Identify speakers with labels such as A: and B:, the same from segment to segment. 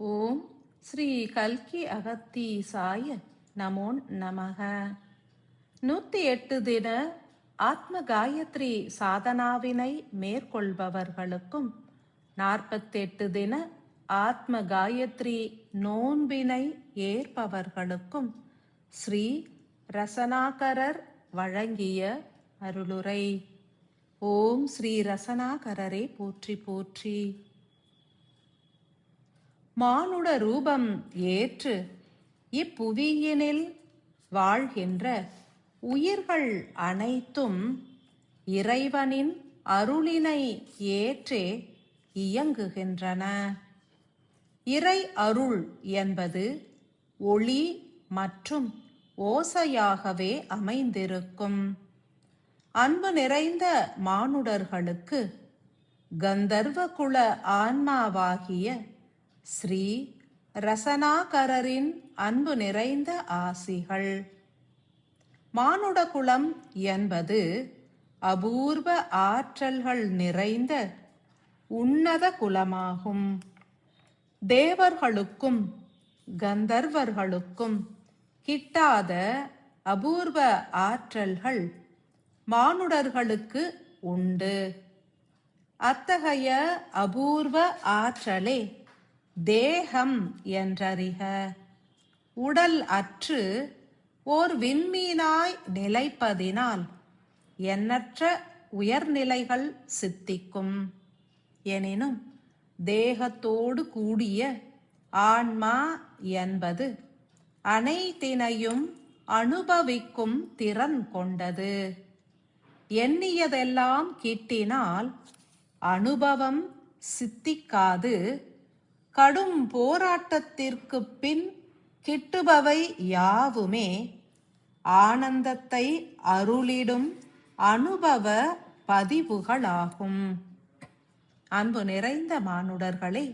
A: ஓம் ஸ்ரீ கல்கி அகத்தி சாய நமோ நமக. நூத்தி எட்டு தின ஆத்ம காயத்ரி சாதனாவினை மேற்கொள்பவர்களுக்கும் நாற்பத்தெட்டு தின ஆத்ம காயத்ரி நோன்பினை ஏற்பவர்களுக்கும் ஸ்ரீ ரசனாகரர் வழங்கிய அருளுரை. ஓம் ஸ்ரீ ரசனாகரரே போற்றி போற்றி. மானுட ரூபம் ஏற்று இப்புவியினில் வாழ்கின்ற உயிர்கள் அனைத்தும் இறைவனின் அருளினை ஏற்றே இயங்குகின்றன. இறை அருள் என்பது ஒளி மற்றும் ஓசையாகவே அமைந்திருக்கும். அன்பு நிறைந்த மானுடர்களுக்கு கந்தர்வ குல ஆன்மாவாகிய ஸ்ரீ ரசனாகரரின் அன்பு நிறைந்த ஆசிகள். மானுட குலம் என்பது அபூர்வ ஆற்றல்கள் நிறைந்த உன்னத குலமாகும். தேவர்களுக்கும் கந்தர்வர்களுக்கும் கிட்டாத அபூர்வ ஆற்றல்கள் மானுடர்களுக்கு உண்டு. அத்தகைய அபூர்வ ஆற்றலே தேகம் என்றறிக. உடல் அற்று ஓர் விண்மீனாய் நிலைப்பதினால் எண்ணற்ற உயர்நிலைகள் சித்திக்கும். எனினும் தேகத்தோடு கூடிய ஆன்மா என்பது அனைத்தினையும் அனுபவிக்கும் திறன் கொண்டது. எண்ணியதெல்லாம் கிட்டினால் அனுபவம் சித்திக்காது. கடும் போராட்டத்திற்கு பின் கிட்டுபவை யாவுமே ஆனந்தத்தை அருளிடும் அனுபவ பதிவுகளாகும். அன்பு நிறைந்த மானுடர்களே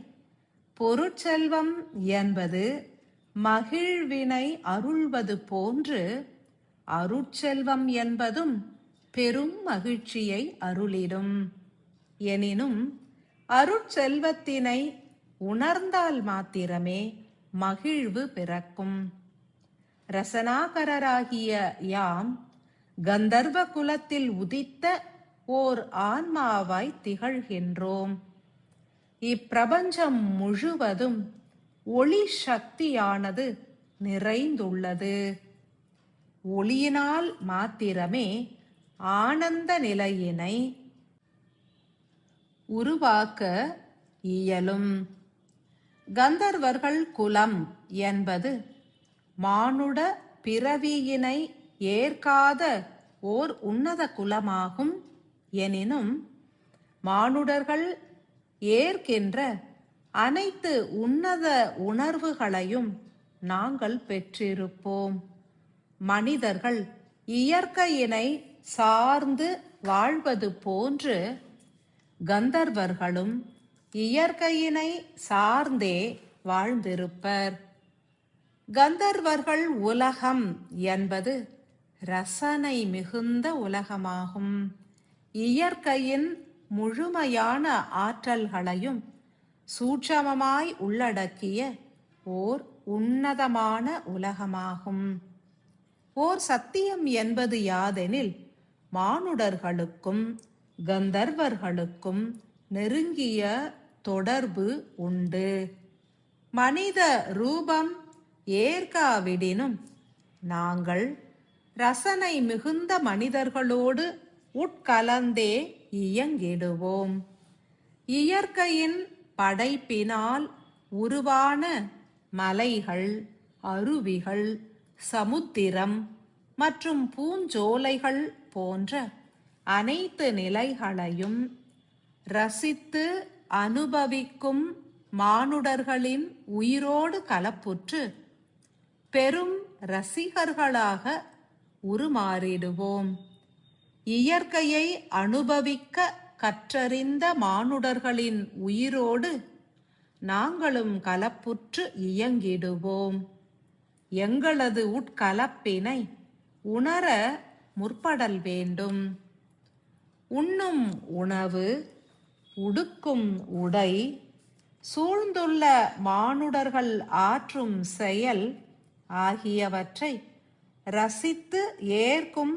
A: பொருட்செல்வம் என்பது மகிழ்வினை அருள்வது போன்று அருட்செல்வம் என்பதும் பெரும் மகிழ்ச்சியை அருளிடும். எனினும் அருட்செல்வத்தினை உணர்ந்தால் மாத்திரமே மகிழ்வு பிறக்கும். ரசனாகரராகிய யாம் கந்தர்வ குலத்தில் உதித்த ஓர் ஆன்மாவாய் திகழ்கின்றோம். இப்பிரபஞ்சம் முழுவதும் ஒளி சக்தியானது நிறைந்துள்ளது. ஒளியினால் மாத்திரமே ஆனந்த நிலையினை உருவாக்க இயலும். கந்தர்வர்கள் குலம் என்பது மானுட பிறவியினை ஏற்காத ஓர் உன்னத குலமாகும் எனினும் மானுடர்கள் ஏற்கின்ற அனைத்து உன்னத உணர்வுகளையும் நாங்கள் பெற்றிருப்போம். மனிதர்கள் இயற்கையினை சார்ந்து வாழ்வது போன்று கந்தர்வர்களும் இயற்கையினை சார்ந்தே வாழ்ந்திருப்பர். கந்தர்வர்கள் உலகம் என்பது ரசனை மிகுந்த உலகமாகும். இயற்கையின் முழுமையான ஆற்றல்களையும் சூட்சமமாய் உள்ளடக்கிய ஓர் உன்னதமான உலகமாகும். ஓர் சத்தியம் என்பது யாதெனில் மானுடர்களுக்கும் கந்தர்வர்களுக்கும் நெருங்கிய தொடர்பு உண்டு. மனித ரூபம் ஏற்காவிடினும் நாங்கள் ரசனை மிகுந்த மனிதர்களோடு உட்கலந்தே இயங்கிடுவோம். இயற்கையின் படைப்பினால் உருவான மலைகள் அருவிகள் சமுத்திரம் மற்றும் பூஞ்சோலைகள் போன்ற அனைத்து நிலைகளையும் ரசித்து அனுபவிக்கும் மானுடர்களின் உயிரோடு கலப்புற்று பெரும் ரசிகர்களாக உருமாறிடுவோம். இயற்கையை அனுபவிக்க கற்றறிந்த மானுடர்களின் உயிரோடு நாங்களும் கலப்புற்று இயங்கிடுவோம். எங்களது உட்கலப்பினை உணர முற்படல் வேண்டும். உண்ணும் உணவு உடுக்கும் உடை சூழ்ந்துள்ள மானுடர்கள் ஆற்றும் செயல் ஆகியவற்றை ரசித்து ஏற்கும்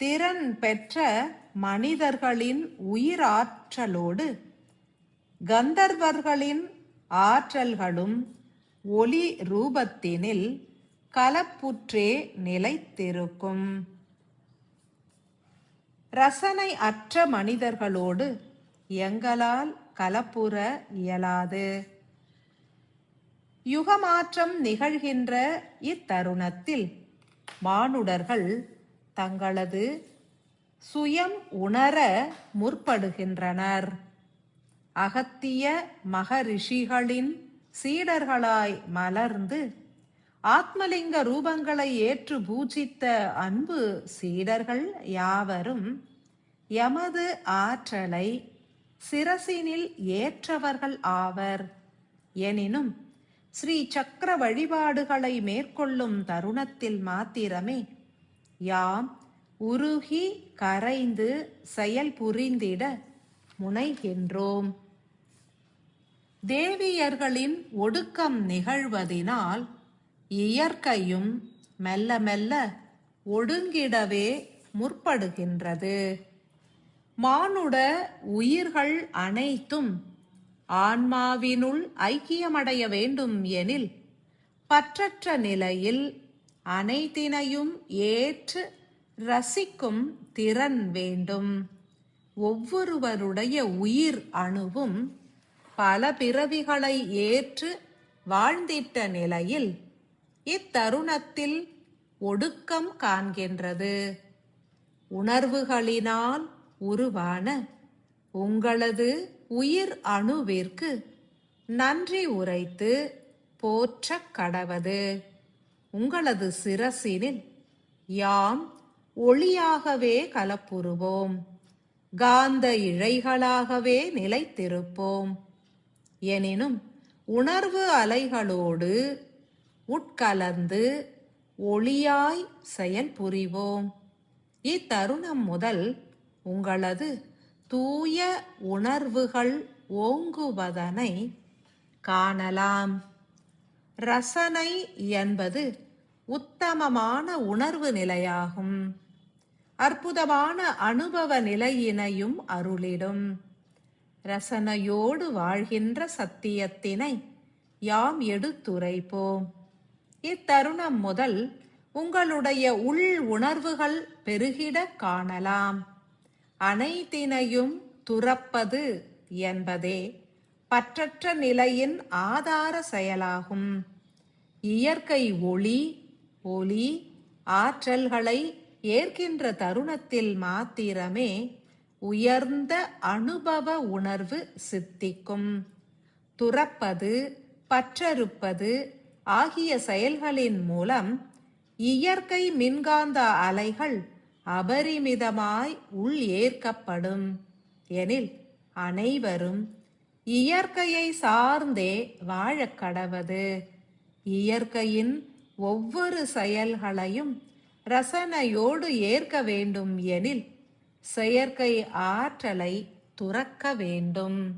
A: திறன் பெற்ற மனிதர்களின் உயிராற்றலோடு கந்தர்வர்களின் ஆற்றல்களும் ஒளி ரூபத்தினில் கலப்புற்றே நிலைத்திருக்கும். ரசனை அற்ற மனிதர்களோடு எங்களால் கலப்புற இயலாது. யுகமாற்றம் நிகழ்கின்ற இத்தருணத்தில் மானுடர்கள் தங்களது சுயம் உணர முற்படுகின்றனர். அகத்திய மகரிஷிகளின் சீடர்களாய் மலர்ந்து ஆத்மலிங்க ரூபங்களை ஏற்று பூஜித்த அன்பு சீடர்கள் யாவரும் எமது ஆற்றலை சிரசினில் ஏற்றவர்கள் ஆவர். எனினும் ஸ்ரீ சக்கர வழிபாடுகளை மேற்கொள்ளும் தருணத்தில் மாத்திரமே யாம் உருகி கரைந்து செயல் புரிந்திட முனைகின்றோம். தேவியர்களின் ஒடுக்கம் நிகழ்வதினால் இயற்கையும் மெல்ல மெல்ல ஒடுங்கிடவே முற்படுகின்றது. மானுட உயிர்கள் அனைத்தும் ஆன்மாவினுள் ஐக்கியமடைய வேண்டும் எனில் பற்றற்ற நிலையில் அனைத்தினையும் ஏற்று ரசிக்கும் திறன் வேண்டும். ஒவ்வொருவருடைய உயிர் அணுவும் பல பிறவிகளை ஏற்று வாழ்ந்திட்ட நிலையில் இத்தருணத்தில் ஒடுக்கம் காண்கின்றது. உணர்வுகளினால் உருவான உங்களது உயிர் அணுவிற்கு நன்றி உரைத்து போற்ற கடவது. உங்களது சிரசினில் யாம் ஒளியாகவே கலப்புருவோம். காந்த இழைகளாகவே நிலைத்திருப்போம். எனினும் உணர்வு அலைகளோடு உட்கலந்து ஒளியாய் செயல் புரிவோம் இத்தருணம் முதல் உங்களது தூய உணர்வுகள் ஓங்குவதனை காணலாம். ரசனை என்பது உத்தமமான உணர்வு நிலையாகும். அற்புதமான அனுபவ நிலையினையும் அருளிடும். ரசனையோடு வாழ்கின்ற சத்தியத்தினை யாம் எடுத்துரைப்போம். இத்தருணம் முதல் உங்களுடைய உள் உணர்வுகள் பெருகிட காணலாம். அனைத்தினையும் துறப்பது என்பதே பற்றற்ற நிலையின் ஆதார செயலாகும். இயற்கை ஒளி ஒளி ஆற்றல்களை ஏற்கின்ற தருணத்தில் மாத்திரமே உயர்ந்த அனுபவ உணர்வு சித்திக்கும். துறப்பது பற்றறுப்பது ஆகிய செயல்களின் மூலம் இயற்கை மின்காந்த அலைகள் அபரிமிதமாய் உள் ஏற்கப்படும். எனில் அனைவரும் இயற்கையை சார்ந்தே வாழக் கடவது. இயற்கையின் ஒவ்வொரு செயல்களையும் ரசனையோடு ஏற்க வேண்டும் எனில் செயற்கை ஆற்றலை துறக்க வேண்டும்.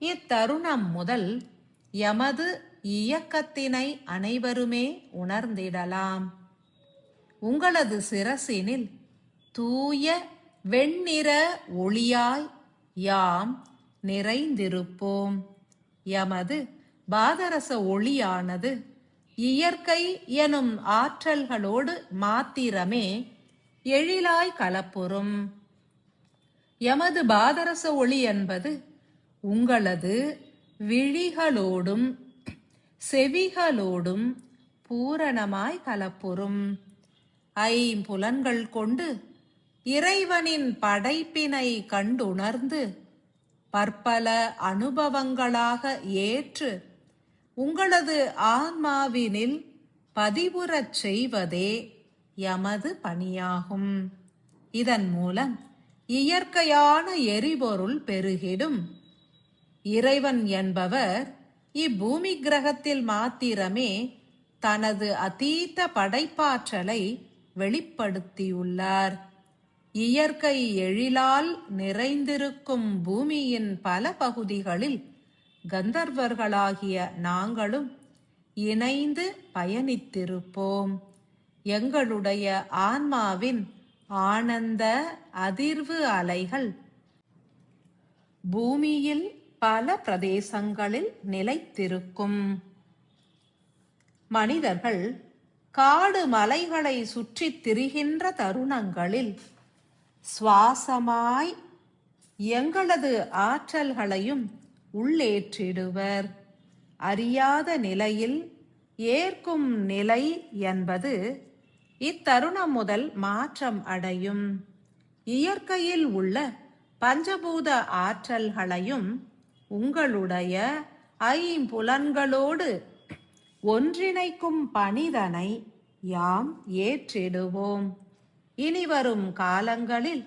A: இத்தருணம் முதல் எமது இயக்கத்தினை அனைவருமே உணர்ந்திடலாம். உங்களது சிரசினில் தூய வெண்ணிற ஒளியாய் யாம் நிறைந்திருப்போம். எமது பாதரச ஒளியானது இயற்கை எனும் ஆற்றல்களோடு மாத்திரமே எழிலாய் கலப்புறும். எமது பாதரச ஒளி என்பது உங்களது விழிகளோடும் செவிகளோடும் பூரணமாய் கலப்புறும். ஐம்புலன்கள் கொண்டு இறைவனின் படைப்பினை கண்டுணர்ந்து பற்பல அனுபவங்களாக ஏற்று உங்களது ஆன்மாவினில் பதிவுறச் செய்வதே எமது பணியாகும். இதன் மூலம் இயற்கையான எரிபொருள் பெருகிடும். இறைவன் என்பவர் இப்பூமி கிரகத்தில் மாத்திரமே தனது அதீத படைப்பாற்றலை வெளிப்படுத்தியுள்ளார். இயற்கை எழிலால் நிறைந்திருக்கும் பூமியின் பல பகுதிகளில் கந்தர்வர்களாகிய நாங்களும் இணைந்து பயணித்திருப்போம். எங்களுடைய ஆன்மாவின் ஆனந்த அதிர்வு அலைகள் பூமியில் பல பிரதேசங்களில் நிலைத்திருக்கும். மனிதர்கள் காடு மலைகளை சுற்றித் திரிகின்ற தருணங்களில் சுவாசமாய் எங்களது ஆற்றல்களையும் உள்ளேற்றிடுவர். அறியாத நிலையில் ஏற்கும் நிலை என்பது இத்தருணம் முதல் மாற்றம் அடையும். இயற்கையில் உள்ள பஞ்சபூத ஆற்றல்களையும் உங்களுடைய ஐம்புலன்களோடு ஒன்றிணைக்கும் பணிதனை யாம் ஏற்றிடுவோம். இனிவரும் காலங்களில்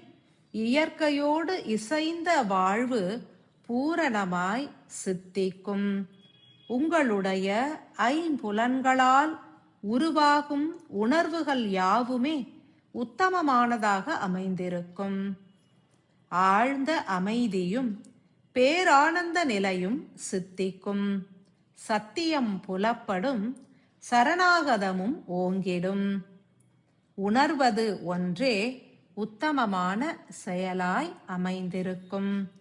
A: இயற்கையோடு இசைந்த வாழ்வு பூரணமாய் சித்திக்கும். உங்களுடைய ஐம்புலன்களால் உருவாகும் உணர்வுகள் யாவுமே உத்தமமானதாக அமைந்திருக்கும். ஆழ்ந்த அமைதியும் பேரானந்த நிலையும் சித்திக்கும். சத்தியம் புலப்படும் சரணாகதமும் ஓங்கிடும். உணர்வது ஒன்றே உத்தமமான செயலாய் அமைந்திருக்கும்.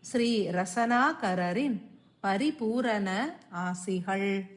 A: ஸ்ரீ ரசனாகரின் பரிபூரண ஆசிகள்.